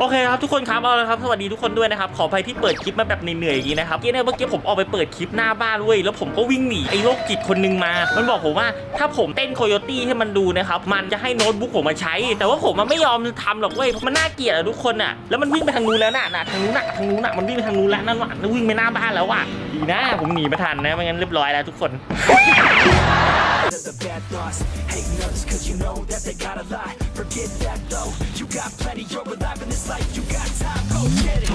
โอเคครับทุกคนครับเอาละครับสวัสดีทุกคนด้วยนะครับขออภัยที่เปิดคลิปมาแบบเหนื่อยๆอย่างนี้นะครับเมื่อกี้เนี่ยเมื่อกี้ผมออกไปเปิดคลิปหน้าบ้านเว้ยแล้วผมก็วิ่งหนีไอ้โรคจิตคนหนึงมา มันบอกผมว่าถ้าผมเต้นโคโยตี้ให้มันดูนะครับมันจะให้โน้ตบุ๊กผมมาใช้ แต่ว่าผมมันไม่ยอมทำหรอกเว้ยมันน่าเกลียดอะทุกคนอะแล้วมันวิ่งไปทางนู้นแล้วน่ะน่ะทางนู้นน่ะทางนู้นน่ะมันวิ่งไปทางนู้นแล้วนั่นว่ะแล้ววิ่งไปหน้าบ้านแล้วว่ะดีนะ ผมหนีมาทันนะไม่งั้นเรียบร้อยแล้วทุกคน the bad thoughts Hating others cause you know that they got a lie Forget that though You got plenty, you're alive in this life You got time, go get it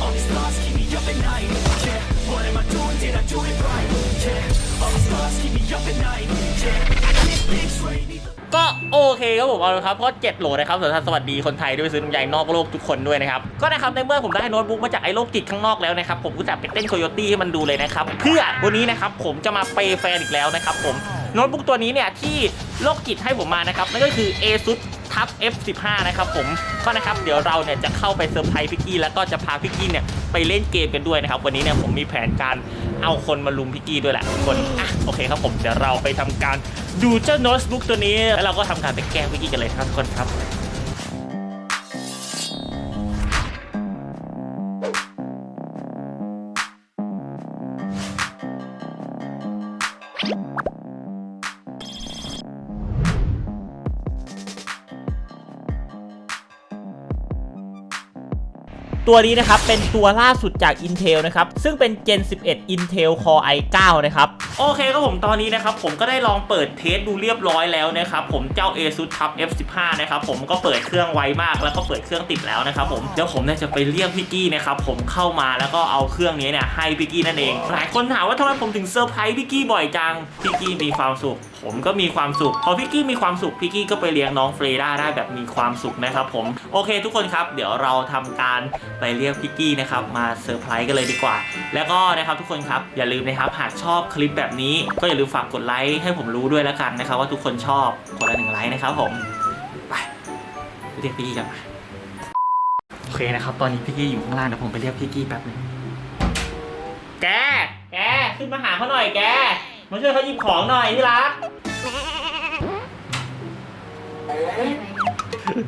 All these thoughts keep me up at night Yeah, what am I doing? Did I do it right? Yeah, all these thoughts keep me up at night Yeah, I can't think straight need the ก็โอเคครับผมเอาละครับเพราะ7โหลนะครับสวัสดีสวัสดีคนไทยด้วยซื้อน้ำยานอกโลกทุกคนด้วยนะครับก็นะครับในเมื่อผมได้โน้ตบุ๊กมาจากไอ้โลกจิตข้างนอกแล้วนะครับผมก็จะไปเต้นโคโยตี้ให้มันดูเลยนะครับเพื่อวันนี้นะครับผมจะมาเปย์แฟนอีกแล้วนะครับผม โน้ตบุ๊กตัวนี้เนี่ยที่โลกจิตให้ผมมานะครับนั่นก็คือ ASUS ทับ F15 นะครับผมก็นะครับเดี๋ยวเราเนี่ยจะเข้าไปเซอร์ไพรส์พิกกี้แล้วก็จะพาพิกกี้เนี่ยไปเล่นเกมกันด้วยนะครับวันนี้เนี่ยผมมีแผนการเอาคนมาลุมพิกกี้ด้วยแหละทุกคนอะโอเคครับผมเดี๋ยวเราไปทำการดูเจ้าโน้ตบุ๊กตัวนี้ แล้วเราก็ทำการไปแกล้งพิกกี้กันเลยครับทุกคนครับ ตัวนี้นะครับเป็นตัวล่าสุดจาก Intel นะครับซึ่งเป็น Gen 11 Intel Core i9 นะครับ โอเคครับผมตอนนี้นะครับผมก็ได้ลองเปิดเทสดูเรียบร้อยแล้วนะครับผมเจ้า ASUS TUF F15 นะครับผมก็เปิดเครื่องไวมากแล้วก็เปิดเครื่องติดแล้วนะครับผมเดี๋ยวผมเนี่ยจะไปเรียกพี่กี้นะครับผมเข้ามาแล้วก็เอาเครื่องนี้เนี่ยให้พี่กี้นั่นเอง หลายคนถามว่าทำไมผมถึงเซอร์ไพรส์พี่กี้บ่อยจังพี่กี้มีความสุข ผมก็มีความสุขพอพี่กี้มีความสุขพี่กี้ก็ไปเลี้ยงน้องเฟรด้าได้แบบมีความสุขนะครับผมโอเค ทุกคนครับ เดี๋ยวเราทำการไปเรียกพี่กี้นะครับมาเซอร์ไพรส์กันเลยดีกว่า แล้วก็นะครับทุกคนครับอย่าลืมนะครับหากชอบคลิปแบบนี้ก็อย่าลืมฝากกดไลค์ให้ผมรู้ด้วยแล้วกันนะครับ ว่าทุกคนชอบกดละหนึ่งไลค์นะครับผมไปไปเรียกพี่กี้กันมาโอเคนะครับ ตอนนี้พี่กี้อยู่ข้างล่างเดี๋ยวผมไปเรียกพี่กี้แป๊บหนึงแก แก ขึ้นมาหาเขาหน่อยแก มาช่วยเขาหยิบของหน่อยที่รัก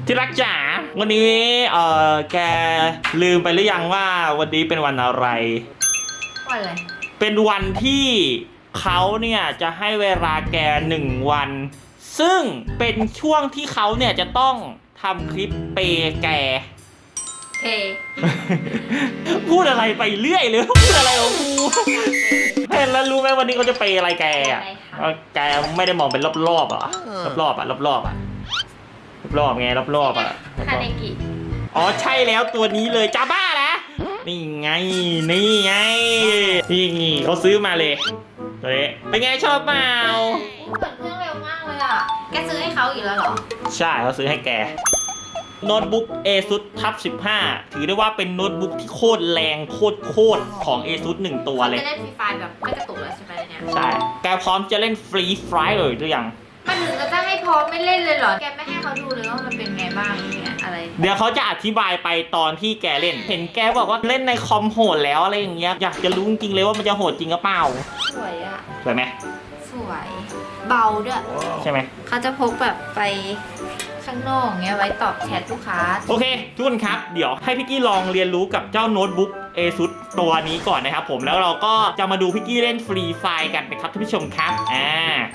ที่รักจ๋า วันนี้ เอ่อ แกลืมไปหรือยังว่าวันนี้เป็นวันอะไร วันอะไร เป็นวันที่ เขาเนี่ยจะให้เวลาแกหนึ่งวัน ซึ่งเป็นช่วงที่เขาเนี่ยจะต้องทำคลิปเปย์แก เทพูดอะไรไปเรื่อยเลยพูดอะไรของกูเห็นแล้วรู้ไหมวันนี้เขาจะเปย์อะไรแกอะเออแกไม่ได้มองเป็นรอบๆเหรอะรอบๆอะรอบๆอะรอบๆไงรอบๆอะคาเนกิอ๋อใช่แล้วตัวนี้เลยจ้าบ้านะ นี่ไง นี่ไงนี่เขาซื้อมาเลยตัวนี้เป็นไงชอบเปล่าอุ๊ยเปิดเครื่องเร็วมากเลยอะ แกซื้อให้เขาอีกแล้วเหรอ ใช่เขาซื้อให้แกโน้ตบุ๊ก ASUS Tab 15 ถือได้ว่าเป็นโน้ตบุ๊กที่โคตรแรงโคตรโคตรของ ASUS หนึ่งตัวเลยจะเล่นฟรีไฟแบบไม่กระตุกเลยใช่ไหมเนี่ย ใช่ แกพร้อมจะเล่นฟรีไฟล์เลยหรือยัง มันถึงจะให้พร้อมไม่เล่นเลยเหรอ แกไม่ให้เขาดูเลยว่ามันเป็นไงบ้างเนี่ยอะไร เดี๋ยวเขาจะอธิบายไปตอนที่แกเล่น เห็นแกบอกว่าเล่นในคอมโหดแล้วอะไรอย่างเงี้ย อยากจะรู้จริงๆเลยว่ามันจะโหดจริงหรือเปล่าสวยอะสวยไหมสวย เบาด้วย ใช่ไหมเขาจะพกแบบไป ข้างนอกเงี้ยไว้ตอบแชทลูกค้า โอเค ทุกคนครับ เดี๋ยวให้พี่กี้ลองเรียนรู้กับเจ้าโน้ตบุ๊ก ASUS ตัวนี้ก่อนนะครับผมแล้วเราก็จะมาดูพี่กี้เล่นฟรีไฟล์กันนะครับท่านผู้ชมครับอ่า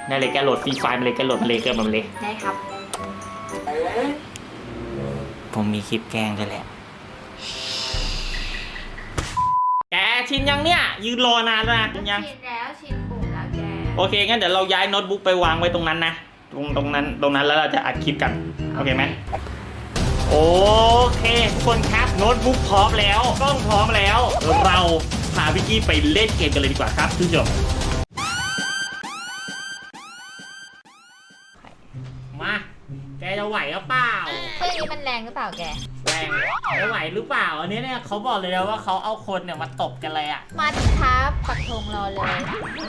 นั่นเลยแกโหลดฟรีไฟล์มาเลยแกโหลดมาเลยเกินมาเลย ได้ครับ ผมมีคลิปแกล้งด้วยแหละ แกชินยังเนี่ย ยืนรอนานแล้วนะชินยัง ชินแล้วชินปุ่มแล้วแก โอเคงั้นเดี๋ยวเราย้ายโน้ตบุ๊กไปวางไว้ตรงนั้นนะ ตรงตรงนั้นตรงนั้นแล้วเราจะอัดคลิปกัน โอเคไหมโอเคทุกคนครับโน้ตบุ๊กพร้อมแล้วกล้องพร้อมแล้ว เราพาพี่กี้ไปเล่นเกมกันเลยดีกว่าครับทุกผู้ชมมา แกจะไหวหรือเปล่าเครื่องนี้มันแรงหรือเปล่าแกแรงจะไหวหรือเปล่าอันนี้เนี่ยเขาบอกเลยนะว่าเขาเอาคนเนี่ยมาตบกันเลยอะมาถึงครับปักธงรอเลย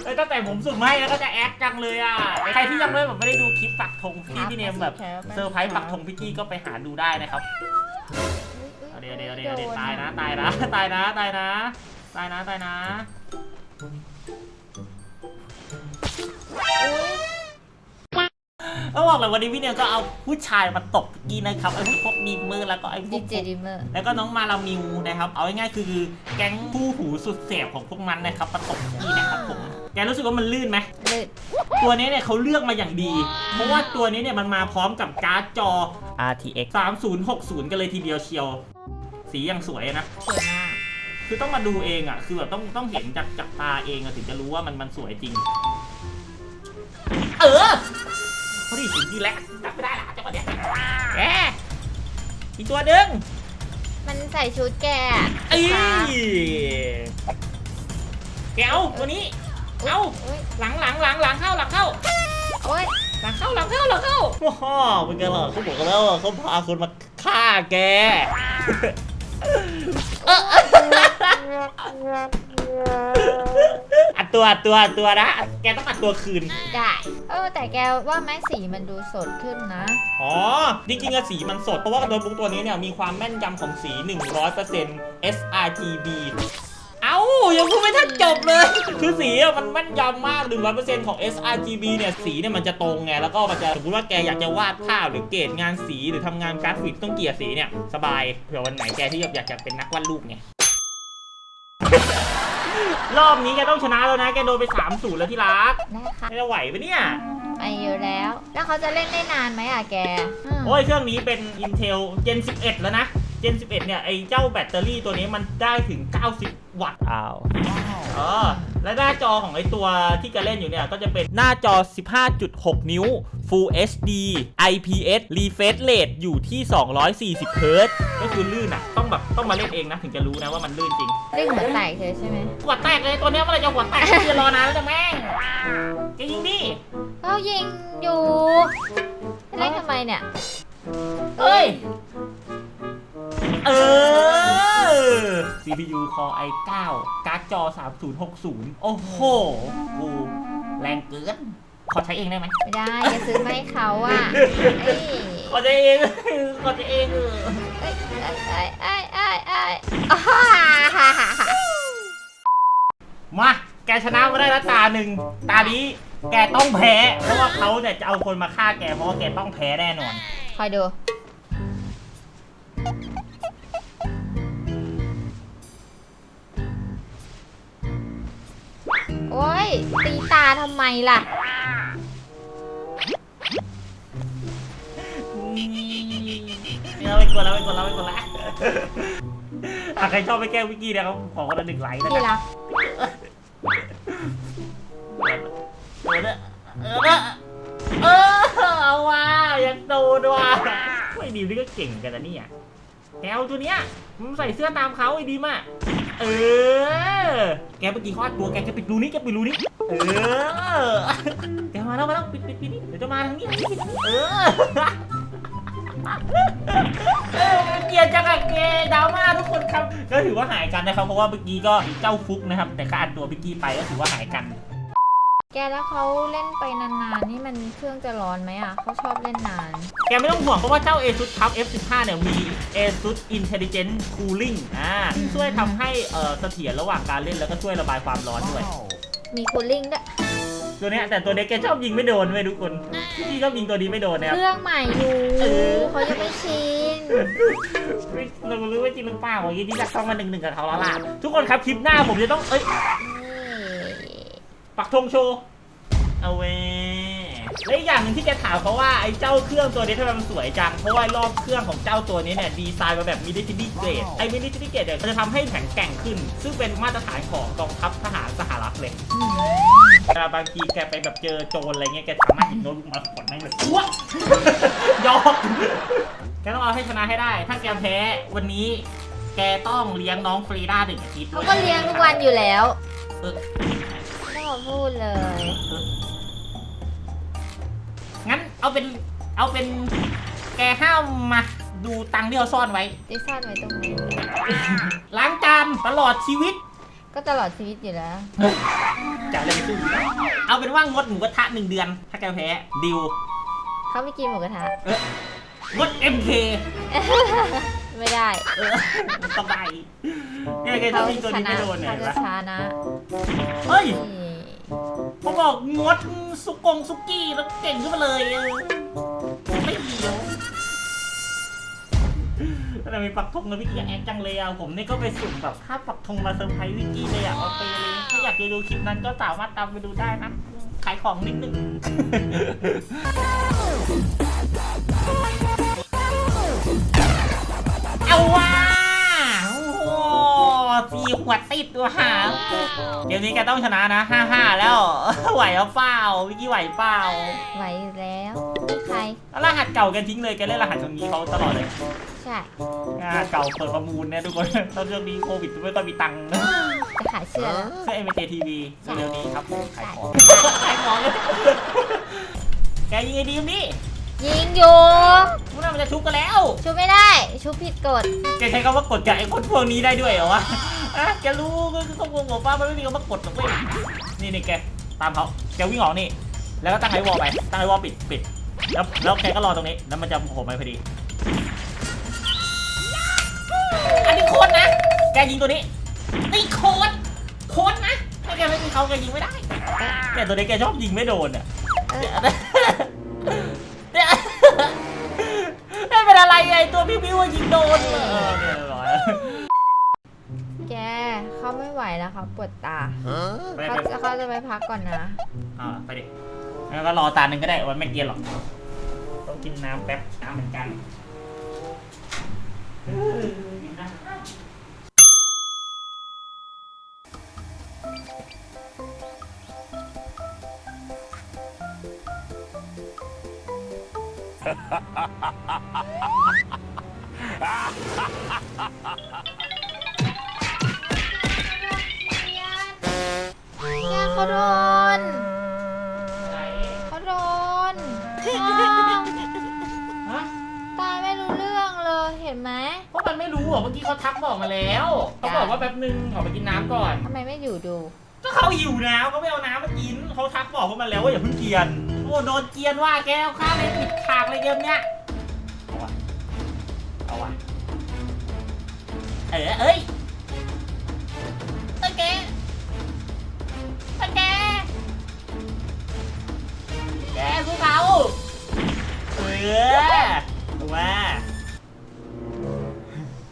เอ้ยตั้งแต่ผมสุ่มให้แล้วก็จะแอคจังเลยอะใครที่ยังไม่แบบไม่ได้ดูคลิปปักธงพี่พี่เนมแบบเซอร์ไพรส์ปักธงพี่กี้ก็ไปหาดูได้นะครับเอาเดี๋ยวเดี๋ยวเดี๋ยวเดี๋ยวตายนะตายนะตายนะตายนะตายนะตายนะ ต้องบอกเลยวันนี้พี่เนี่ยก็เอาผู้ชายมาตบกี้นะครับไอ้พวกดีมเมอร์แล้วก็ไอ้พดีวกเจดิมเมอร์ แล้วก็น้องมาลามิวนะครับ เอาง่ายๆคือแก๊งผู้หูสุดเสียบของพวกมันนะครับมาตบกี้นะครับผมแกรู้สึกว่ามันลื่นไหมลื่นตัวนี้เนี่ยเขาเลือกมาอย่างดี เพราะว่าตัวนี้เนี่ยมันมาพร้อมกับการ์ดจอ RTX 3060 กันเลยทีเดียวเชียว สีอย่างสวยนะ สวยมาก คือต้องมาดูเองอะ คือแบบต้องต้องเห็นจากจากตาเองอะถึงจะรู้ว่ามันมันสวยจริง เออ พอดีถึงทีแล้วจับไม่ได้ละจังหวะเนี้ยแกอีกตัวหนึ่งมันใส่ชุดแกอะเอ้แกเอาตัวนี้ เอาอุ๊ยหลังหลังหลังหลังเข้าหลังเข้า โอ้ยหลังเข้าหลังเข้าหลังเข้าว้าวเป็นไงล่ะเขาบอกแล้วว่าเขาพาคนมาฆ่าแก ตัวอัดตัวอัดตัวนะแกต้องอัดตัวคืน ได้ เออ แต่แกว่าไม้สีมันดูสดขึ้นนะ อ๋อ จริงๆอะสีมันสด เพราะว่าโน้ตบุ๊กตัวนี้เนี่ยมีความแม่นยำของสี 100% sRGB เอ้ายังพูดไม่ทันจบเลย คือสีอะมันแม่นยำมาก 100%ของ sRGB เนี่ย สีเนี่ยมันจะตรงไง แล้วก็มันจะสมมติว่าแกอยากจะวาดภาพหรือเกรดงานสีหรือทำงานกราฟิกต้องเกลี่ยสีเนี่ย สบาย เผื่อวันไหนแกที่อยากจะเป็นนักวาดรูปไง รอบนี้แกต้องชนะแล้วนะแกโดนไป3 0แล้วที่รักได้ค่ะไม่จะไหวปะเนี่ยไปอยู่แล้ว แล้วเขาจะเล่นได้นานไหมอะแกอืมโอ้ยเครื่องนี้เป็น Intel Gen 11 แล้วนะ Gen 11 เนี่ยไอเจ้าแบตเตอรี่ตัวนี้มันได้ถึง 90 วัตต์อ้าว เออ และหน้าจอของไอตัวที่แกเล่นอยู่เนี่ย ก็จะเป็นหน้าจอ 15.6 นิ้ว Full HD IPS refresh rate อยู่ที่ 240 Hz ก็คือลื่นอะ ต้องแบบต้องมาเล่นเองนะ ถึงจะรู้นะว่ามันลื่นจริง เล่นหัวแตกเลยใช่ไหมหัวแตกเลยตัวเนี้ยเมื่อไหรจะหัวแตกจะรอนานแล้วจะแม่งจะยิงดิเขายิงอยู่เล่นทำไมเนี่ย เอ้ย เออ CPU Core i9 การ์ดจอ 3060 โอ้โหกูแรงเกิน ขอใช้เองได้ไหมไม่ได้แกซื้อมาให้เขาอะเอ้ยขอใช้เอง ขอใช้เองเออเอ้ยเอ้ยเอ้ยเอ้ยเอ้ยเอ้ยอ้าฮ่าฮ่าฮ่าฮ่ามา แกชนะมาได้แล้วตาหนึ่ง ตานี้แกต้องแพ้ เพราะว่าเขาเนี่ยจะเอาคนมาฆ่าแก เพราะว่าแกต้องแพ้แน่นอน คอยดู ตีตาทำไมล่ะเราไปกดแล้วไปกดแล้วไปกดแล้วอะใครชอบไปแกล้งวิกกี้เนี่ยเขาขอคนละหนึ่งไลค์นะพี่ครับรักเออเออเออเออเอาว่ะยังโดนว่ะไม่ดีนี่ก็เก่งกันนะเนี่ยแกเอาตัวเนี้ยมันใส่เสื้อตามเขาไอ้ดีมาก เออ แกเมื่อกี้เขาอัดตัวแกแกปิดรูนี้แกปิดรูนี้ เออ แกมาแล้วมาแล้วปิดปิดปิดนี่เดี๋ยวจะมาทางนี้ทางนี้เออเกียร์จังอะเกย์ดราม่าทุกคนครับก็ถือว่าหายกันนะครับ เพราะว่าเมื่อกี้ก็เจ้าฟุกนะครับ แต่ก็อัดตัวพิกกี้ไปก็ถือว่าหายกัน แกแล้วเขาเล่นไปนานๆ นี่มันเครื่องจะร้อนไหมอะเขาชอบเล่นนาน แกไม่ต้องห่วงเพราะว่าเจ้า ASUS TUF F15 เนี่ยมี ASUS Intelligent Cooling อ่าที่ช่วยทำให้เอ่อเสถียรระหว่างการเล่นแล้วก็ช่วยระบายความร้อนด้วย มีคูลลิ่งด้วยตัวเนี้ยแต่ตัวเนี้ยแกชอบยิงไม่โดนเว้ยทุกคนพี่ชอบยิงตัวนี้ไม่โดนนะครับ เครื่องใหม่อยู่เออ เขายังไม่ชินไม่เรารู้ว่าจริงหรือเปล่าอย่างนี้ที่จะต้องมาหนึ่งหนึ่งกับเขาแล้วล่ะทุกคนครับคลิปหน้าผมจะต้องเอ้ยนี่ ปักธงโชว์เอาเว้และอีกอย่างหนึ่งที่แกถามเขาว่าไอ้เจ้าเครื่องตัวนี้ทำไมมันสวยจัง เพราะว่ารอบเครื่องของเจ้าตัวนี้เนี่ยดีไซน์มาแบบมิลิเ a อรี่เกรดไอ้มิลิเ a อรี่เกรดเนี่ยมันจะทำให้แข็งแกร่งขึ้น ซึ่งเป็นมาตรฐานของกองทัพทหารสหรัฐเลยอืมเวลาบางทีแกไปแบบเจอโจรอะไรเงี้ยแกสามารถหยิบโน้ตบุ๊กมาขนแม่งเลยอ้วกยอกแกต้องเอาให้ชนะให้ได้ ถ้าแกแพ้วันนี้แกต้องเลี้ยงน้องฟรีด้าหนึ่งอาทิตย์ด้เขาวยก็เลี้ยงทุกวันอยู่แล้วเออไม่ขอ พูดเลย งั้นเอาเป็นเอาเป็นแกห้ามมาดูตังค์ที่เราซ่อนไว้ดิซ่อนไว้ตรงนี้ ล้างจานตลอดชีวิตก็ตลอดชีวิตอยู่แล้ว จะอะไรไปสู้เอาเป็นว่างดหมูกระทะหนึ่งเดือน ถ้าแกแพ้ดิวเขาไม่กินหมูกระทะ งด MK ไม่ได้เออสบายเนี่ยแกชอบยิงตัวนี้ไม่โดนเนี่ยเขาเห็นจะปะช้านะ เฮ้ย นี่ เขาบอกงดสุกงสุกี้แล้วเก่งขึ้นมาเลยไม่เดียวแต่มีปักธงแล้วพี่กี้แอคจังเลยอะผมนี่ก็ไปสุ่มแบบค่าปักธงมาเซอร์ไพรส์วิกกี้เลยอะเอาไปเลยถ้าอยากจะดูคลิปนั้นก็สามารถตามไปดูได้นะ ขายของนิดนึง สี่ขวดติดตัวหาเดี๋ยวนี้แกต้องชนะนะห้าห้าแล้ว ไหวหรือเปล่าวิกกี้ไหวเปล่าไหวอยู่แล้วนี่ใครแล้วรหัสเก่าแกทิ้งเลยแกเล่นรหัสตรงนี้เขาตลอดเลยใช่รหัสเก่าเปิดประมูลเนี่ยทุกคนตอนช่วงนี้โควิดไม่ค่อยมีตังค์จะขายเสื้อแล้วเสื้อเอ็มเจทีวีเร็วๆนี้ครับผมขายของขายของแกยิงไอ้ดีมนี่ยิงอยู่พวกนั้นมันจะชุบกันแล้ว ชุบไม่ได้ ชุบผิดกฎแกใช้คำว่ากดกับไอ้คนพวกนี้ได้ด้วยเหรอวะ อะแกรู้ก็คือเขาบอกว่ามันไม่มีคำว่ากดหรอกเว้ยนี่นี่แกตามเขาแกวิ่งออกนี่ แล้วก็ตั้งไอ้วอลไปตั้งไอ้วอลปิดปิดแล้วแล้วแกก็รอตรงนี้ แล้วมันจะโผล่มาพอดี อันนี้โค้ดนะ แกยิงตัวนี้ นี่โค้ดโค้ดนะถ้าแกไม่มีเขาแกยิงไม่ได้แต่ตัวนี้แกชอบยิงไม่โดนอะเออเนี่ยไม่เป็นอะไรไงตัวพี่พิวยิงโดนเออเนี่ยรียบร้อย ไม่ไหวแล้วเขาปวดตาไปเขาไปจะเขาจะไปพักก่อนนะ อ่าไปดิแล้วก็รอตาหนึ่งก็ได้วันไม่เกียนหรอกต้องกินน้ำแป๊บน้ำเหมือนกัน เออกินน้ำแกเขาโดนเขาโดนอ้าวฮะตายไม่รู้เรื่องเลยเห็นไหมเพราะมันไม่รู้อะเมื่อกี้เขาทักบอกมาแล้วเขาบอกว่าแป๊บนึงขอไปกินน้ำก่อน ทำไมไม่อยู่ดู ก็เขาหิวน้ำเขาไม่เอาน้ำมากินเขาทักบอกพวกมันแล้วว่าอย่าเพิ่งเกรียนโอ้โดนเกรียนว่าแกเอาข้าวเลยปิดฉากเลยเกมเนี้ยเอาวะเอาวะเออเอ้ย แกสู้เขาเออว่า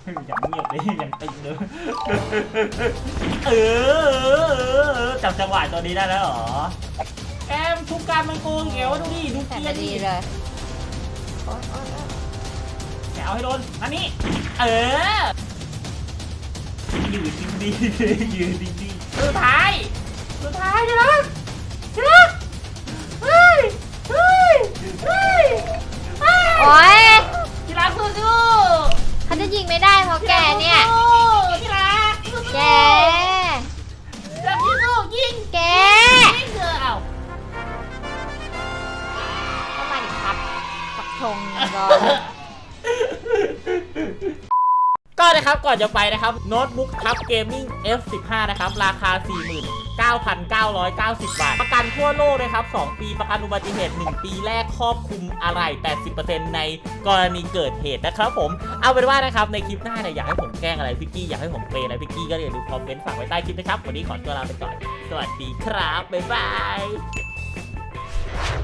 อย่างเงียบเลยอย่างตึงเลยเออจับจังหวะตัวนี้ได้แล้วเหรอแอมทุกการมันโกงเงี้ยวดูดิดูเกียร์ดีดิเลยแกเอาให้โดนอันนี้ เออยืนดีดียืนดีดีสุดท้ายสุดท้ายนะนะ อนจะไปนะครับโน้ตบุ๊กครับเกมมิ่ง F15 นะครับ ราคา49,990 บาท ประกันทั่วโลกนะครับ 2 ปีประกันอุบัติเหตุ 1 ปีแรกครอบคลุมอะไร 80%ในกรณีเกิดเหตุนะครับผม เอาเป็นว่านะครับ ในคลิปหน้าเนี่ยอยากให้ผมแกล้งอะไรพิกกี้ อยากให้ผมเปย์อะไรพิกกี้ก็อย่าลืมคอมเมนต์ฝากไว้ใต้คลิปนะครับ วันนี้ขอตัวลาไปก่อน สวัสดีครับ บ๊ายบาย